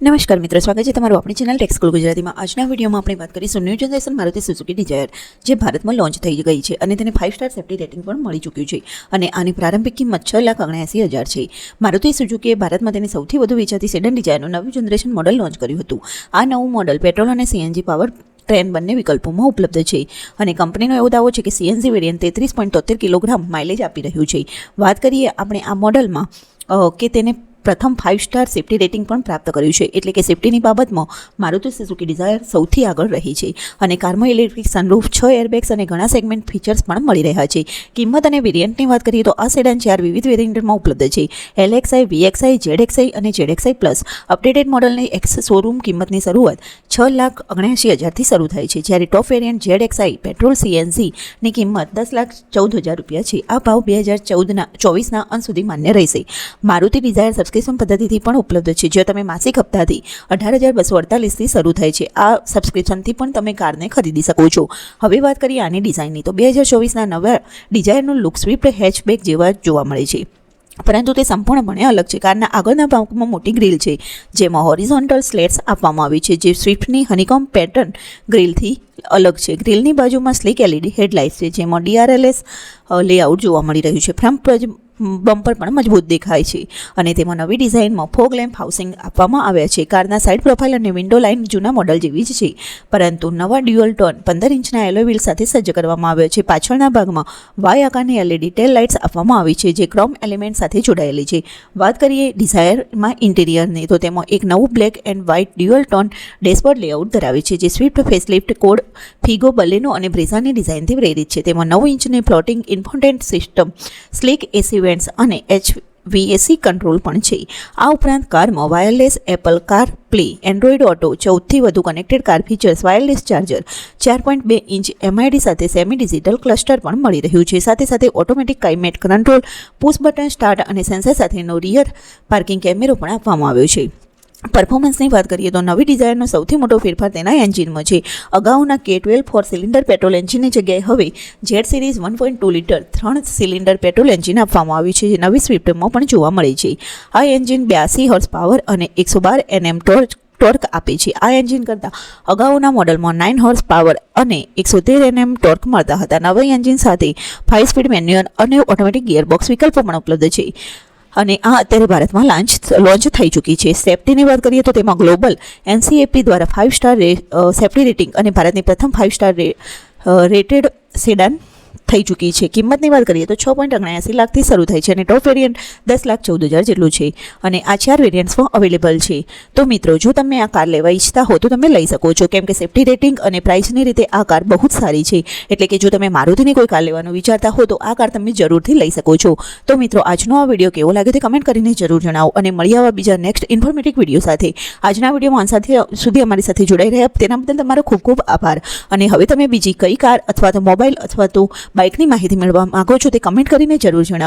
નમસ્કાર મિત્રો, સ્વાગત છે તમારું આપણી ચેનલ ટેક્સકુલ ગુજરાતીમાં. આજના વિડીયોમાં આપણે વાત કરીશું new generation Maruti Suzuki Dzire જે ભારતમાં લોન્ચ થઈ ગઈ છે અને તેને ફાઇવ સ્ટાર સેફ્ટી રેટિંગ પણ મળી ચૂક્યું છે અને આની પ્રારંભિક કિંમત છ લાખ ઓગણએંસી હજાર છે. મારુતિ સુઝુકીએ ભારતમાં તેની સૌથી વધુ વેચાતી સેડન ડિઝાયરનું નવું જનરેશન મોડલ લોન્ચ કર્યું હતું. આ નવું મોડલ પેટ્રોલ અને સીએનજી પાવર ટ્રેન બંને વિકલ્પોમાં ઉપલબ્ધ છે અને કંપનીનો એવો દાવો છે કે સીએનજી વેરિયન્ટ તેત્રીસ પોઈન્ટ તોતેર કિલોગ્રામ માઇલેજ આપી રહ્યું છે. વાત કરીએ આપણે આ મોડલમાં કે તેને પ્રથમ ફાઇવ સ્ટાર સેફ્ટી રેટિંગ પણ પ્રાપ્ત કર્યું છે. એટલે કે સેફ્ટીની બાબતમાં મારુતિ સુઝુકી ડિઝાયર સૌથી આગળ રહી છે. અને કારમાં ઇલેક્ટ્રિક સનરૂફ છ એરબેગ્સ અને ઘણા સેગમેન્ટ ફીચર્સ પણ મળી રહ્યા છે. કિંમત અને વેરિયન્ટની વાત કરીએ તો આ સેડાન ચાર વિવિધ વેરિયન્ટમાં ઉપલબ્ધ છે. એલએક્સઆઈ વીએક્સઆઈ જેડએક્સઆઈ અને જેડએક્સઆઈ પ્લસ અપડેટેડ મોડલની એક્સ શોરૂમ કિંમતની શરૂઆત છ લાખ ઓગણએંશી હજારથી શરૂ થાય છે. જ્યારે ટોપ વેરિયન્ટ જેડએક્સઆઈ પેટ્રોલ સીએનજીની કિંમત દસ લાખ ચૌદ હજાર રૂપિયા છે. આ ભાવ બે હજાર ચૌદના ચોવીસના અંત સુધી માન્ય રહેશે. મારુતિ ડિઝાયર સબસ્ક્રિપ્શન પદ્ધતિથી પણ ઉપલબ્ધ છે. જે તમે માસિક હપ્તાથી અઢાર હજાર બસો અડતાલીસથી શરૂ થાય છે, આ સબસ્ક્રિપ્શનથી પણ તમે કારને ખરીદી શકો છો. હવે વાત કરીએ આની ડિઝાઇનની તો બે હજાર ચોવીસના નવા ડિઝાઇનનું લુક સ્વિફ્ટ હેચબેક જેવા જોવા મળે છે. પરંતુ તે સંપૂર્ણપણે અલગ છે. કારના આગળના ભાગમાં મોટી ગ્રીલ છે, જેમાં હોરિઝોન્ટલ સ્લેટ્સ આપવામાં આવી છે, જે સ્વિફ્ટની હનીકોમ પેટર્ન ગ્રીલથી અલગ છે. ગ્રીલની બાજુમાં સ્લીક એલઈડી હેડલાઇટ્સ છે, જેમાં ડીઆરએલએસ લેઆઉટ જોવા મળી રહ્યું છે. ફ્રન્ટ બમ્પર પણ મજબૂત દેખાય છે. અને તેમાં નવી ડિઝાઇનમાં ફોગ લેમ્પ હાઉસિંગ આપવામાં આવ્યા છે. કારના સાઇડ પ્રોફાઇલ અને વિન્ડો લાઇન જૂના મોડલ જેવી જ છે. પરંતુ નવા ડ્યુઅલ ટોન પંદર ઇંચના એલો સાથે સજ્જ કરવામાં આવ્યો છે. પાછળના ભાગમાં વાય આકારની એલઈડી ટેલ લાઇટ્સ આપવામાં આવી છે, જે ક્રોમ એલિમેન્ટ સાથે જોડાયેલી છે. વાત કરીએ ડિઝાયરમાં ઇન્ટિરિયરની, તો તેમાં એક નવું black and white dual tone dashboard layout ધરાવે છે, જે સ્વિફ્ટ ફેસલિફ્ટ કોડ, ફિગો, બલેનો અને બ્રેઝાની ડિઝાઇનથી પ્રેરિત છે. તેમાં નવ ઇંચની floating infotainment system sleek AC vents અને એચ વીએસી કંટ્રોલ પણ છે. આ ઉપરાંત કારમાં wireless Apple car play Android auto, ચૌદથી વધુ connected car features, wireless charger, ચાર પોઈન્ટ બે ઇંચ એમઆઈડી સાથે સેમી ડિજિટલ ક્લસ્ટર પણ મળી રહ્યું છે. સાથે સાથે automatic climate control push button start અને સેન્સર સાથેનો રિયર પાર્કિંગ કેમેરો પણ આપવામાં આવ્યો છે. પરફોર્મન્સની વાત કરીએ તો નવી ડિઝાયરનો સૌથી મોટો ફેરફાર તેના એન્જિનમાં છે. અગાઉના કે ટ્વેલ્વ ફોર સિલિન્ડર પેટ્રોલ એન્જિનની જગ્યાએ હવે Z series one point two litre ત્રણ સિલિન્ડર પેટ્રોલ એન્જિન આપવામાં આવ્યું છે, જે નવી સ્વિફ્ટમાં પણ જોવા મળે છે. આ એન્જિન બ્યાસી હોર્સ પાવર અને એકસો બાર એનએમ ટોર્ચ ટોર્ક આપે છે. આ એન્જિન કરતાં અગાઉના મોડલમાં નાઇન હોર્સ પાવર અને એકસો તેર એનએમ ટોર્ક મળતા હતા. નવા એન્જિન સાથે ફાઇવ સ્પીડ મેન્યુઅલ અને ઓટોમેટિક ગિયરબોક્સ વિકલ્પો પણ ઉપલબ્ધ છે. અને આ અત્યારે ભારતમાં લોન્ચ લોન્ચ થઈ ચૂકી છે. સેફ્ટીની વાત કરીએ તો તેમાં ગ્લોબલ એનસીએપી દ્વારા ફાઇવ સ્ટાર સેફ્ટી રેટિંગ અને ભારતની પ્રથમ ફાઇવ સ્ટાર રેટેડ સેડાન થઈ ચૂકી છે. કિંમતની વાત કરીએ તો છ પોઈન્ટ ઓગણએંસી લાખથી શરૂ થાય છે અને ટોપ વેરિયન્ટ દસ લાખ ચૌદ હજાર જેટલું છે અને આ ચાર વેરિયન્ટ્સમાં અવેલેબલ છે. તો મિત્રો, જો તમે આ કાર લેવા ઈચ્છતા હો તો તમે લઈ શકો છો. કેમ કે સેફ્ટી રેટિંગ અને પ્રાઇસની રીતે આ કાર બહુ જ સારી છે. એટલે કે જો તમે મારુતિની કોઈ કાર લેવાનું વિચારતા હો તો આ કાર તમે જરૂરથી લઈ શકો છો. તો મિત્રો, આજનો આ વીડિયો કેવો લાગે તે કમેન્ટ કરીને જરૂર જણાવો અને મળી આવા બીજા નેક્સ્ટ ઇન્ફોર્મેટિવ વીડિયો સાથે. આજના વિડીયોમાં સાથે સુધી અમારી સાથે જોડાઈ રહ્યા. તેના બદલ તમારો ખૂબ ખૂબ આભાર. અને હવે તમે બીજી કઈ કાર અથવા તો મોબાઈલ અથવા તો બાઇકની માહિતી મેળવવા માંગો છો તે કમેન્ટ કરીને જરૂર જણાવો.